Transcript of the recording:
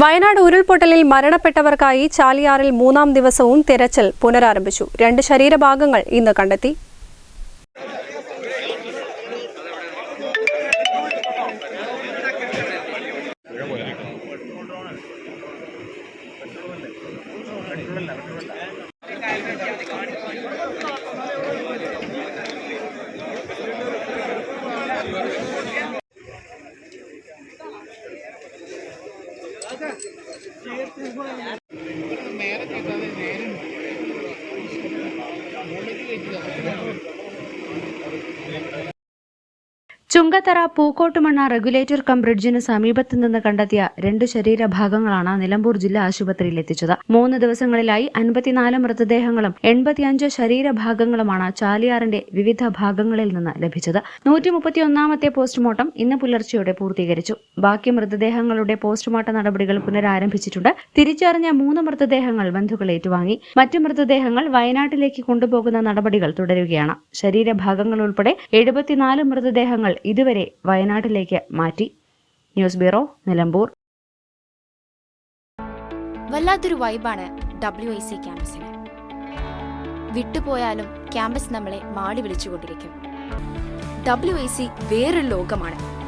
വയനാട് ഉരുൾപൊട്ടലിൽ മരണപ്പെട്ടവർക്കായി ചാലിയാറിൽ മൂന്നാം ദിവസവും തിരച്ചിൽ പുനരാരംഭിച്ചു. രണ്ട് ശരീരഭാഗങ്ങൾ ഇന്ന് കണ്ടെത്തി. മേലെ കിട്ടാതെ നേരെ മുകളിലേക്ക് ചുങ്കത്തറ പൂക്കോട്ടുമണ്ണ റെഗുലേറ്റർ കം ബ്രിഡ്ജിന് സമീപത്ത് നിന്ന് കണ്ടെത്തിയ രണ്ട് ശരീരഭാഗങ്ങളാണ് നിലമ്പൂർ ജില്ലാ ആശുപത്രിയിൽ എത്തിച്ചത്. മൂന്ന് ദിവസങ്ങളിലായി അൻപത്തിനാല് മൃതദേഹങ്ങളും എൺപത്തിയഞ്ച് ശരീരഭാഗങ്ങളുമാണ് ചാലിയാറിന്റെ വിവിധ ഭാഗങ്ങളിൽ നിന്ന് ലഭിച്ചത്. നൂറ്റി മുപ്പത്തിയൊന്നാമത്തെ പോസ്റ്റ്മോർട്ടം ഇന്ന് പുലർച്ചെയോടെ പൂർത്തീകരിച്ചു. ബാക്കി മൃതദേഹങ്ങളുടെ പോസ്റ്റ്മോർട്ടം നടപടികൾ പുനരാരംഭിച്ചിട്ടുണ്ട്. തിരിച്ചറിഞ്ഞ മൂന്ന് മൃതദേഹങ്ങൾ ബന്ധുക്കൾ ഏറ്റുവാങ്ങി. മറ്റ് മൃതദേഹങ്ങൾ വയനാട്ടിലേക്ക് കൊണ്ടുപോകുന്ന നടപടികൾ തുടരുകയാണ്. ശരീരഭാഗങ്ങൾ ഉൾപ്പെടെ എഴുപത്തിനാല് മൃതദേഹങ്ങൾ ഇതുവരെ വയനാട്ടിലേക്ക് മാറ്റി. News bureau Nilambur. വല്ലാത്തൊരു വൈബാണ് ഡബ്ല്യു ഐ സി ക്യാമ്പസിന്. വിട്ടുപോയാലും ക്യാമ്പസ് നമ്മളെ മാടി വിളിച്ചുകൊണ്ടിരിക്കും. ഡബ്ല്യു ഐ സി വേറൊരു ലോകമാണ്.